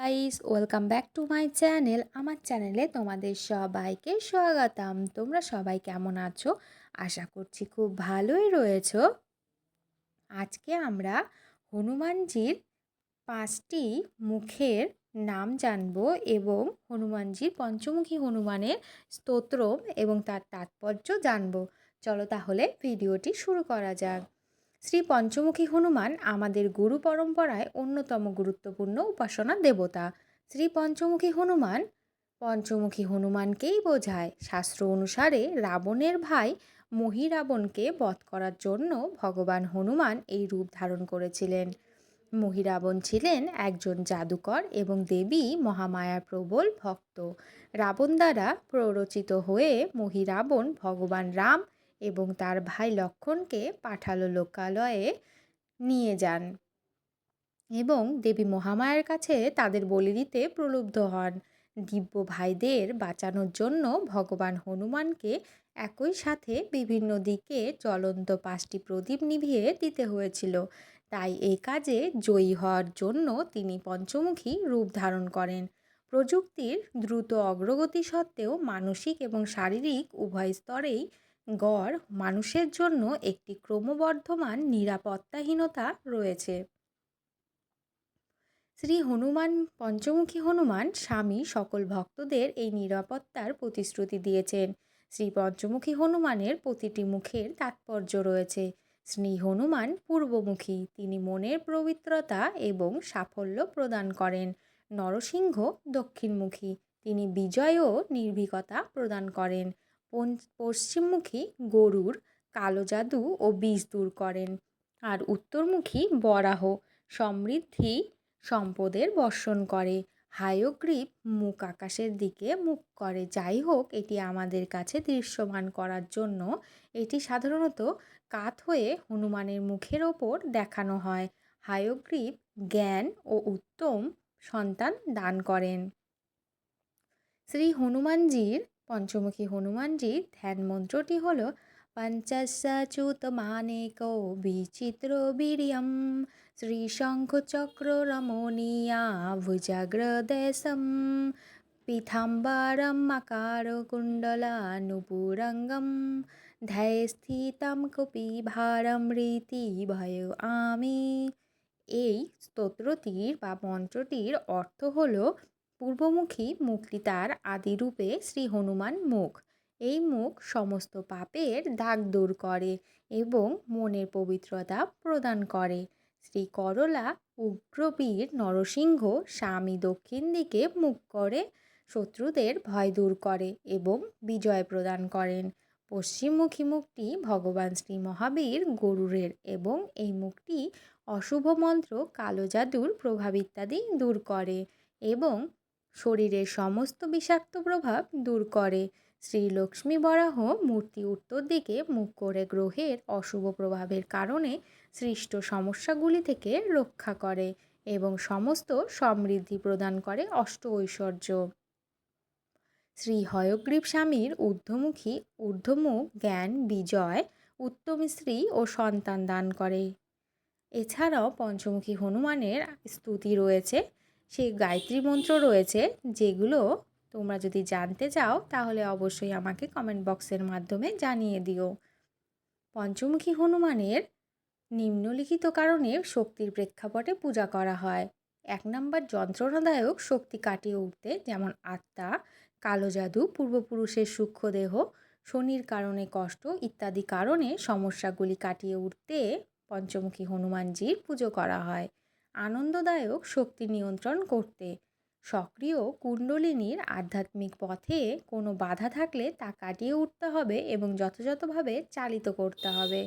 Guys welcome back to my channel আমার চ্যানেলে তোমাদের সবাইকে স্বাগতম। তোমরা সবাই কেমন আছো? আশা করছি খুব ভালোই রয়েছো। আজকে আমরা হনুমানজির পাঁচটি মুখের নাম জানব এবং হনুমানজির পঞ্চমুখী হনুমানের স্তোত্র এবং তার তাৎপর্য জানব। চলো তাহলে ভিডিওটি শুরু করা যাক। শ্রী পঞ্চমুখী হনুমান আমাদের গুরু পরম্পরায় অন্যতম গুরুত্বপূর্ণ উপাসনা দেবতা। শ্রী পঞ্চমুখী হনুমান পঞ্চমুখী হনুমানকেই বোঝায়। শাস্ত্র অনুসারে রাবণের ভাই মহিরাবণকে বধ করার জন্য ভগবান হনুমান এই রূপ ধারণ করেছিলেন। মহিরাবণ ছিলেন একজন জাদুকর এবং দেবী মহামায়ার প্রবল ভক্ত। রাবণ দ্বারা প্ররোচিত হয়ে মহিরাবণ ভগবান রাম এবং তার ভাই লক্ষণকে পাঠালো লোকালয়ে নিয়ে যান এবং দেবী মহামায়ার কাছে তাদের বলি দিতে প্রলুব্ধ হন। দিব্য ভাইদের বাঁচানোর জন্য ভগবান হনুমানকে একই সাথে বিভিন্ন দিকে জ্বলন্ত পাঁচটি প্রদীপ নিভিয়ে দিতে হয়েছিল। তাই এই কাজে জয়ী হওয়ার জন্য তিনি পঞ্চমুখী রূপ ধারণ করেন। প্রযুক্তির দ্রুত অগ্রগতি সত্ত্বেও মানসিক এবং শারীরিক উভয় স্তরেই গড় মানুষের জন্য একটি ক্রমবর্ধমান নিরাপত্তাহীনতা রয়েছে। শ্রী হনুমান, পঞ্চমুখী হনুমান স্বামী সকল ভক্তদের এই নিরাপত্তার প্রতিশ্রুতি দিয়েছেন। শ্রী পঞ্চমুখী হনুমানের প্রতিটি মুখের তাৎপর্য রয়েছে। শ্রী হনুমান পূর্বমুখী, তিনি মনের পবিত্রতা এবং সাফল্য প্রদান করেন। নরসিংহ দক্ষিণমুখী, তিনি বিজয় ও নির্ভীকতা প্রদান করেন। পশ্চিমমুখী গরুর কালো জাদু ও বীজ দূর করেন। আর উত্তরমুখী বরাহ সমৃদ্ধি সম্পদের বর্ষণ করে। হায়গ্রীব মুখ আকাশের দিকে মুখ করে। যাই হোক, এটি আমাদের কাছে দৃশ্যমান করার জন্য এটি সাধারণত কাত হয়ে হনুমানের মুখের ওপর দেখানো হয়। হায়গ্রীব জ্ঞান ও উত্তম সন্তান দান করেন। শ্রী হনুমানজির পঞ্চমুখী হনুমানজির ধ্যান মন্ত্রটি হল, পঞ্চাশাচ্যুতমানেকৌ বিচিত্র বীর্যম শ্রীশঙ্খচক্র রমণীয়া ভুজাগ্রদেশম পীতাম্বরম আকারকুণ্ডলানুপুরঙ্গম, ধ্যায়স্থিতম কপিভারম রীতি ভয় আমি। এই স্তোত্রটির বা মন্ত্রটির অর্থ হল পূর্বমুখী মুখটি তার আদিরূপে শ্রী হনুমান মুখ। এই মুখ সমস্ত পাপের দাগ দূর করে এবং মনের পবিত্রতা প্রদান করে। শ্রী করলা উগ্রবীর নরসিংহ স্বামী দক্ষিণ দিকে মুখ করে, শত্রুদের ভয় দূর করে এবং বিজয় প্রদান করেন। পশ্চিমমুখী মুখটি ভগবান শ্রী মহাবীর গরুরের এবং এই মুখটি অশুভ মন্ত্র কালো জাদুর প্রভাব ইত্যাদি দূর করে এবং শরীরের সমস্ত বিষাক্ত প্রভাব দূর করে। শ্রী লক্ষ্মী বরাহ মূর্তি উত্তর দিকে মুখ করে গ্রহের অশুভ প্রভাবের কারণে সৃষ্ট সমস্যাগুলি থেকে রক্ষা করে এবং সমস্ত সমৃদ্ধি প্রদান করে অষ্ট ঐশ্বর্য। শ্রী হয়গ্রীব স্বামীর ঊর্ধ্বমুখী ঊর্ধ্বমুখ জ্ঞান বিজয় উত্তম স্ত্রী ও সন্তান দান করে। এছাড়াও পঞ্চমুখী হনুমানের স্তুতি রয়েছে। সেই গায়ত্রী মন্ত্র রয়েছে যেগুলো তোমরা যদি জানতে চাও, তাহলে অবশ্যই আমাকে কমেন্ট বক্সের মাধ্যমে জানিয়ে দিও। পঞ্চমুখী হনুমানের নিম্নলিখিত কারণে শক্তির প্রেক্ষাপটে পূজা করা হয়। এক নম্বর যন্ত্রণাদায়ক শক্তি কাটিয়ে উঠতে যেমন আত্মা, কালো জাদু, পূর্বপুরুষের সূক্ষ্মদেহ শনির কারণে কষ্ট ইত্যাদি কারণে সমস্যাগুলি কাটিয়ে উঠতে পঞ্চমুখী হনুমানজির পুজো করা হয়। আনন্দদায়ক শক্তি নিয়ন্ত্রণ করতে। সক্রিয় কুণ্ডলিনীর আধ্যাত্মিক পথে কোনো বাধা থাকলে তা কাটিয়ে উঠতে হবে এবং যথাযথভাবে চালিত করতে হবে।